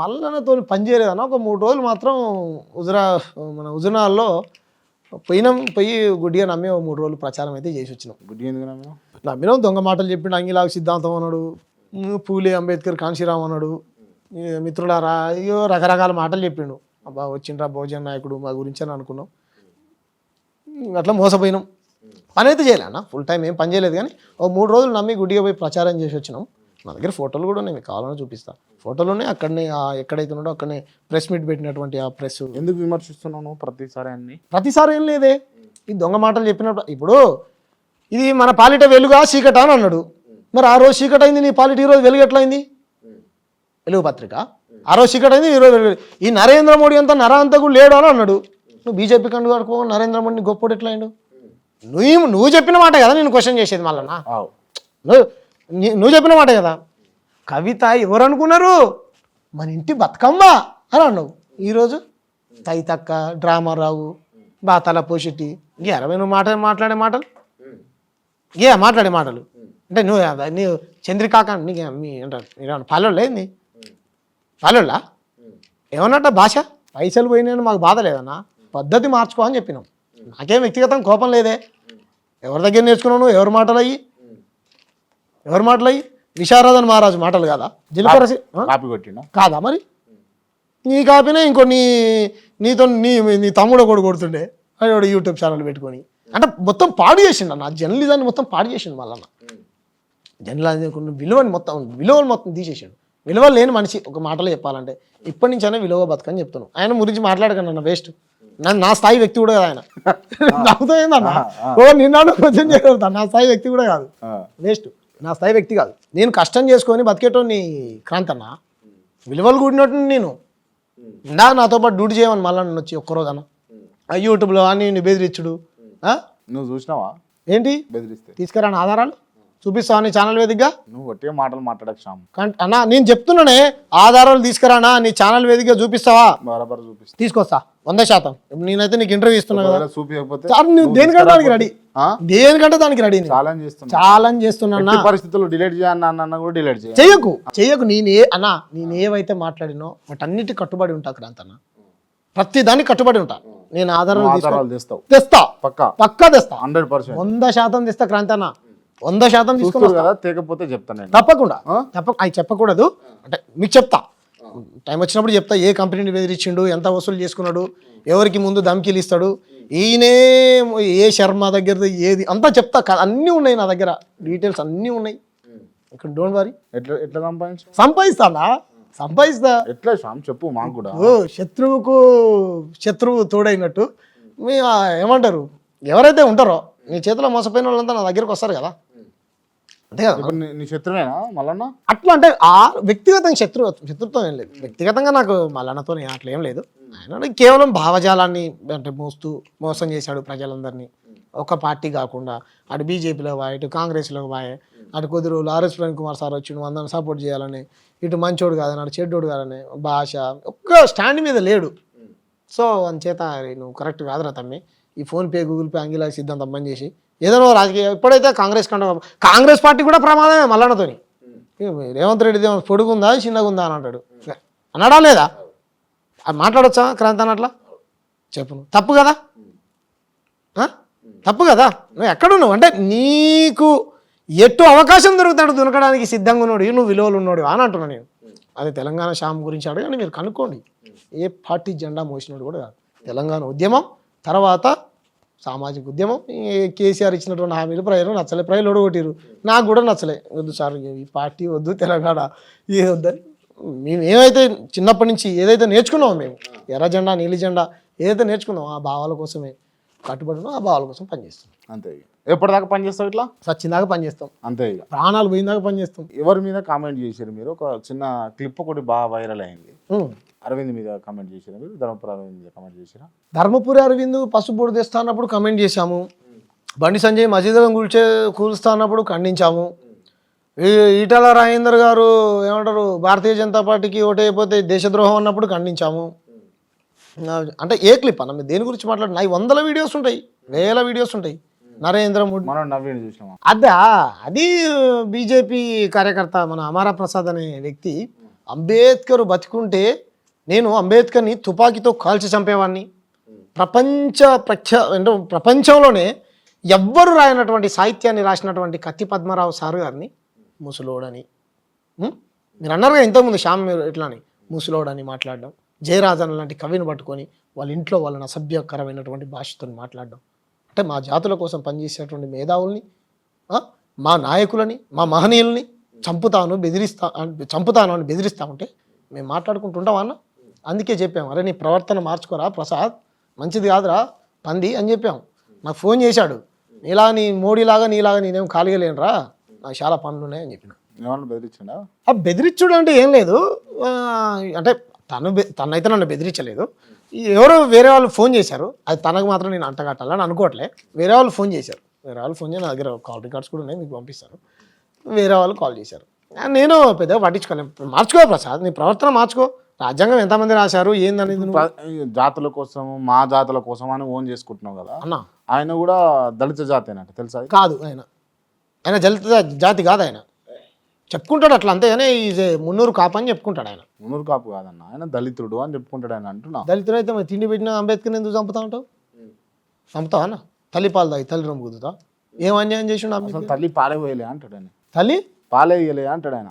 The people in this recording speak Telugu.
మల్లనతో పని చేయలేదన్న. ఒక మూడు రోజులు మాత్రం హుజరా మన హుజునాల్లో పోయినాం పోయి గుడ్డిగా నమ్మి ఓ మూడు రోజులు ప్రచారం అయితే చేసి వచ్చినాం. గుడ్డి ఎందుకు? నమ్మినాం దొంగ మాటలు చెప్పిండు అంగిలాగు సిద్ధాంతం అన్నాడు పూలే అంబేద్కర్ కాంశీరామ్ అన్నాడు మిత్రులారా అయ్యో రకరకాల మాటలు చెప్పిండు. అబ్బా వచ్చిండ్రా భోజన నాయకుడు మా గురించి అని అనుకున్నాం. అట్లా మోసపోయినాం. పని అయితే చేయలే అన్న ఫుల్ టైం ఏం పని చేయలేదు కానీ ఓ మూడు రోజులు నమ్మి గుడ్డిగా పోయి ప్రచారం చేసి వచ్చినాం. నా దగ్గర ఫోటోలు కూడా ఉన్నాయి మీకు కావాలని చూపిస్తా. ఫోటోలు ఉన్నాయి అక్కడనే ఎక్కడైతే ఉన్నాడో అక్కడనే ప్రెస్ మీట్ పెట్టినటువంటి ఆ ప్రెస్. ఎందుకు విమర్శిస్తున్నావు నువ్వు ప్రతిసారి అన్ని? ప్రతిసారి ఏం లేదే. ఈ దొంగ మాటలు చెప్పినప్పుడు ఇప్పుడు ఇది మన పాలిట వెలుగా చీకట అని అన్నాడు. మరి ఆ రోజు చీకట అయింది నీ పాలిట ఈ రోజు వెలుగు ఎట్లయింది? వెలుగు పత్రిక. ఆ రోజు చీకట అయింది ఈ రోజు వెలుగు ఈ నరేంద్ర మోడీ అంతా నరాంతకుడు లేడు అని అన్నాడు. నువ్వు బీజేపీ కండు కడుకో నరేంద్ర మోడీని గొప్పోడు ఎట్లయిండు? నువ్వు నువ్వు చెప్పిన మాట కదా నేను క్వశ్చన్ చేసేది మళ్ళా నువ్వు నీ- నువ్వు చెప్పిన మాట కదా. కవిత ఎవరు అనుకున్నారు మన ఇంటి బతుకమ్మ అని అన్నావు. ఈరోజు తైతక్క డ్రామారావు బాతల పోషిటి ఇంకే అరవై నువ్వు మాట మాట్లాడే మాటలు? ఏ మాట్లాడే మాటలు? అంటే నువ్వు నువ్వు చంద్రికాక నీకే మీ అంటారు? మీరు ఏంది? పల్లెళ్ళా ఏమన్నట్ట భాష? పైసలు పోయినాయని మాకు బాధ లేదన్నా? పద్ధతి మార్చుకో అని చెప్పినాం. నాకేం వ్యక్తిగతం కోపం లేదే. ఎవరి దగ్గర నేర్చుకున్నావు నువ్వు? ఎవరి మాటలు అయ్యి? ఎవరి మాటలు అయ్యి? విశారదన్ మహారాజు మాటలు కాదా? జీలకర్ర? కాపీ కొట్టినా కాదా మరి? నీ కాపినే ఇంకో నీ నీతో నీ నీ తమ్ముడు కూడా కొడుతుండే. వాడు యూట్యూబ్ ఛానల్ పెట్టుకొని. అంటే మొత్తం పాడు చేసిండు అన్న. జర్నలిజాన్ని మొత్తం పాడు చేసిండు మళ్ళీ జర్నలిజం విలువని మొత్తం విలువలు మొత్తం తీసేసాడు. విలువ లేని మనిషి ఒక మాటలో చెప్పాలంటే ఇప్పటి నుంచైనా విలువ బతకని చెప్తాను ఆయన గురించి మాట్లాడకండి అన్న వేస్ట్ నా నా స్థాయి వ్యక్తి కూడా కదా ఆయన. నవ్వుతా ఏందన్న ఓ నిన్నాడు క్వశ్చన్ నా స్థాయి వ్యక్తి కూడా కాదు. వేస్ట్ నా స్థాయి వ్యక్తి కాదు. నేను కష్టం చేసుకొని బతికేటోని క్రాంతన్న. విలువలు కూడినట్టు నేను. ఇందా నాతో పాటు డ్యూటీ చేయమని మళ్ళీ నన్ను వచ్చి ఒక్కరోజన యూట్యూబ్లో అని నిన్ను బెదిరించుడు? నువ్వు చూసినావా? ఏంటి? బెదిరిస్తే. తీసుకురా నా ఆధారాలు? చూపిస్తావా నీ ఛానల్ వేదికగా? నువ్వు ఒట్టే మాటలు మాట్లాడక శ్యామ్. అన్నా నేను చెప్తున్నానే ఆధారాలు తీసుకురానా నీ ఛానల్ వేదికగా చూపిస్తావా? బరాబర్ చూపిస్తా. తీసుకొస్తా వంద శాతం. నేనైతే నీకు ఇంటర్వ్యూ ఇస్తున్నా కదా. చూపించకపోతే నువ్వు దేనికంటే దానికి రెడీ? దేనికంటే దానికి రెడీ ఛాలెంజ్ చేస్తున్నా. ఛాలెంజ్ చేస్తున్నా పరిస్థితుల్లో డిలీట్ చేయన్న అన్న కూడా డిలీట్ చేయ చెయ్యకు చెయ్యకు. నేనే అన్నా నేను ఏవైతే మాట్లాడినో వాటన్నిటి కట్టుబడి ఉంటా క్రాంతన్న ప్రతి దానికి కట్టుబడి ఉంటా. నేను ఆధారాలు తెస్తావు. తెస్తా. పక్కా. పక్కా తెస్తా. Hundred percent. వంద శాతం తెస్తా క్రాంతన్న వంద శాతం తీసుకుని చూస్తారు కదా తేకపోతే చెప్తాను తప్పకుండా. తప్ప అవి చెప్పకూడదు. అంటే మీకు చెప్తా. టైం వచ్చినప్పుడు చెప్తా ఏ కంపెనీని బెదిరించిండు ఎంత వసూలు చేసుకున్నాడు ఎవరికి ముందు ధమ్కీలు ఇస్తాడు ఈయనే ఏ శర్మ దగ్గర ఏది అంతా చెప్తా. అన్నీ ఉన్నాయి నా దగ్గర. డీటెయిల్స్ అన్నీ ఉన్నాయి. ఇక్కడ డోంట్ వరీ. ఎట్లా ఎట్లా సంపాదించు? సంపాదిస్తానా? సంపాదిస్తా. ఎట్లా శ్యామ్ చెప్పు మాకు కూడా. ఓ శత్రువుకు శత్రువు తోడైనట్టు. మీ ఏమంటారు? ఎవరైతే ఉంటారో నీ చేతిలో మోసపోయిన వాళ్ళంతా నా దగ్గరికి వస్తారు కదా. అంతే కదా. ఇప్పుడు నీ- శత్రువేనా? అట్లా అంటే ఆ వ్యక్తిగతంగా శత్రు శత్రుత్వం ఏం లేదు. వ్యక్తిగతంగా నాకు మల్లన్నతో అట్లా ఏం లేదు. ఆయన కేవలం భావజాలాన్ని అంటే మోస్తూ మోసం చేశాడు ప్రజలందరినీ. ఒక పార్టీ కాకుండా అటు బీజేపీలో వాయి ఇటు కాంగ్రెస్లో వాయి అటు కొద్ది రోజులు ఆర్ఎస్ ప్రవీణ్ కుమార్ సార్ వచ్చి నువ్వు అందరిని సపోర్ట్ చేయాలని ఇటు మంచోడు కాదని అటు చెడ్డోడు కాదని భాష ఒక్క స్టాండ్ మీద లేడు. సో అంచేత నువ్వు కరెక్ట్ కాదురా తమ్మి. ఈ ఫోన్పే గూగుల్ పే అంగిలా సిద్ధాంతం బంద్ చేసి ఏదైనా రాజకీయ ఎప్పుడైతే కాంగ్రెస్ కంటే కాంగ్రెస్ పార్టీ కూడా ప్రమాదమే మల్లన్నతోని. రేవంత్ రెడ్డి పొడుగుందా చిన్నగా ఉందా అని అంటాడు. అన్నాడా లేదా? అది మాట్లాడొచ్చా క్రాంతి అన్నట్లా చెప్పు తప్పు కదా? తప్పు కదా? నువ్వు ఎక్కడున్నావు? అంటే నీకు ఎటు అవకాశం దొరుకుతాడు దునకడానికి సిద్ధంగా ఉన్నాడు. నువ్వు విలువలు ఉన్నాడు అని అంటున్నా నేను. అది తెలంగాణ శ్యామ్ గురించి అడగండి మీరు కనుక్కోండి. ఏ పార్టీ జెండా మోసినాడు కూడా కాదు. తెలంగాణ ఉద్యమం తర్వాత సామాజిక ఉద్యమం. కేసీఆర్ ఇచ్చినటువంటి హామీలు ప్రజలు నచ్చలే. ప్రజలు ఓడగొట్టిరు నాకు కూడా నచ్చలే. వద్దు సార్ ఈ పార్టీ వద్దు తెలంగాణ ఇది వద్దని. మేము ఏమైతే చిన్నప్పటి నుంచి ఏదైతే నేర్చుకున్నామో మేము ఎర్ర జెండా నీలి జెండా ఏదైతే నేర్చుకున్నామో ఆ భావాల కోసమే కట్టుబడినో ఆ భావాల కోసం పనిచేస్తాం అంతే ఎప్పటిదాకా పని చేస్తావు ఇట్లా సచ్చిందాకా పనిచేస్తాం. అంతే ఇక. ప్రాణాలు పోయిందాకా పనిచేస్తాం. ఎవరి మీద కామెంట్ చేశారు మీరు? ఒక చిన్న క్లిప్ ఒకటి బాగా వైరల్ అయింది. అరవింద్ మీద కామెంట్ చేశారు మీరు? ధర్మపుర అరవింద్ మీద కామెంట్ చేశారా? ధర్మపురి అరవింద్ పసుపు బొడు తెస్తా అన్నప్పుడు కమెంట్ చేశాము బండి సంజయ్ మసీదులను కూల్చే కూలుస్తా అన్నప్పుడు ఖండించాము. ఈటల రాజేందర్ గారు ఏమంటారు భారతీయ జనతా పార్టీకి ఓటైపోతే దేశద్రోహం అన్నప్పుడు ఖండించాము. నా- అంటే ఏ క్లిప్ అన్న మీరు దేని గురించి మాట్లాడు నా వందల వీడియోస్ ఉంటాయి వేల వీడియోస్ ఉంటాయి. నరేంద్ర మోడీ మనం నవ్వేది చూసినామా? అదా అది బీజేపీ కార్యకర్త మన అమారా ప్రసాద్ అనే వ్యక్తి అంబేద్కర్ బతికుంటే నేను అంబేద్కర్ని తుపాకీతో కాల్చి చంపేవాడిని ప్రపంచ ప్రఖ్యా అంటే ప్రపంచంలోనే ఎవ్వరు రాయనటువంటి సాహిత్యాన్ని రాసినటువంటి కత్తి పద్మరావు సారు గారిని ముసలోడని. మీరు అన్నారు కదా ఇంతకుముందు శ్యామ్ మీరు ఇట్లాని ముసలోడని మాట్లాడడం. జయరాజన్ లాంటి కవిని పట్టుకొని వాళ్ళ ఇంట్లో వాళ్ళని అసభ్యకరమైనటువంటి భాషతో మాట్లాడడం. అంటే మా జాతుల కోసం పనిచేసేటువంటి మేధావుల్ని మా నాయకులని మా మహనీయుల్ని చంపుతాను బెదిరిస్తా చంపుతాను అని బెదిరిస్తా ఉంటే మేము మాట్లాడుకుంటుంటాం అన్న? అందుకే చెప్పాం అరే నీ ప్రవర్తన మార్చుకోరా ప్రసాద్ మంచిది కాదురా పంది అని చెప్పాం. నాకు ఫోన్ చేశాడు నీలా నీ మోడీలాగా నీలాగా నేనేం ఖాళీగా లేనురా నాకు చాలా పనులు ఉన్నాయని చెప్పిన. ఏమన్నా బెదిరించిండా? ఆ బెదిరించుడు అంటే ఏం లేదు. అంటే తను తనైతే నన్ను బెదిరించలేదు. ఎవరో వేరే వాళ్ళు ఫోన్ చేశారు అది తనకు మాత్రం నేను అంటగట్టాలని అనుకోవట్లే. వేరే వాళ్ళు ఫోన్ చేశారు. వేరే వాళ్ళు ఫోన్ చేసి నా దగ్గర కాల్ రికార్డ్స్ కూడా ఉన్నాయి మీకు పంపిస్తాను. వేరే వాళ్ళు కాల్ చేశారు. నేను పెద్దగా పట్టించుకోలేను మార్చుకో ప్రసాద్ నీ ప్రవర్తన మార్చుకో. రాజ్యాంగం ఎంతమంది రాశారు? ఏందనేది జాతుల కోసం మా జాతుల కోసం అని ఓన్ చేసుకుంటున్నావు కదా. అన్న. ఆయన కూడా దళిత జాతేనట తెలుసా అది? కాదు ఆయన. ఆయన దళిత జాతి కాదు ఆయన. చెప్పుకుంటాడు అట్లా అంతే కానీ ఇది మున్నూరు కాపని చెప్పుకుంటాడు ఆయన. మునూరు కాపు కాదన్న ఆయన దళితుడు అని చెప్పుకుంటాడు ఆయన అంటున్నా. దళితుడు అయితే మరి తిండి పెట్టిన అంబేద్కర్ ఎందుకు చంపుతా ఉంటావు? చంపుతావా అన్న? తల్లి పాలు తాగి తల్లి రొమ్ము కుదుతా ఏం అన్యాయం అంబేద్కర్? తల్లి పాలే పోయలే అంటాడు ఆయన. తల్లి? పాలే ఇయ్యలే అంటాడు ఆయన.